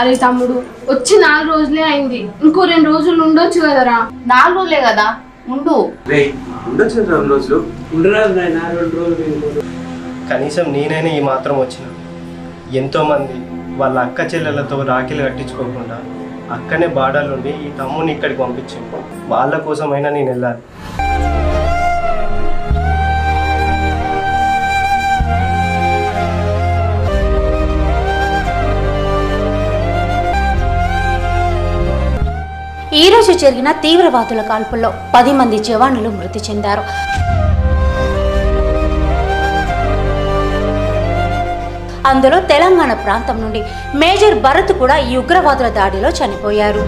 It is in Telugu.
అరే తమ్ముడు వచ్చి నాలుగు రోజులే అయింది. ఇంకో రెండు రోజులు ఉండొచ్చు కదరా. నాలుగు రోజులే కదా? ఉండు. ఉండొచ్చు రెండు రోజులు? ఉండరాదు నాయన రెండు రోజులు కనీసం నేనైనా ఈ మాత్రం వచ్చిన. ఎంతోమంది వాళ్ళ అక్క చెల్లెలతో రాఖీలు కట్టించుకోకుండా అక్కనే బాడాలుండి ఈ తమ్ముని ఇక్కడికి పంపించింది వాళ్ళ కోసమైనా నేను వెళ్ళాలి. ఈ రోజు జరిగిన తీవ్రవాదుల కాల్పుల్లో పది మంది జవాన్లు మృతి చెందారు. అందులో తెలంగాణ ప్రాంతం నుండి మేజర్ భరత్ కూడా ఈ ఉగ్రవాదుల దాడిలో చనిపోయారు.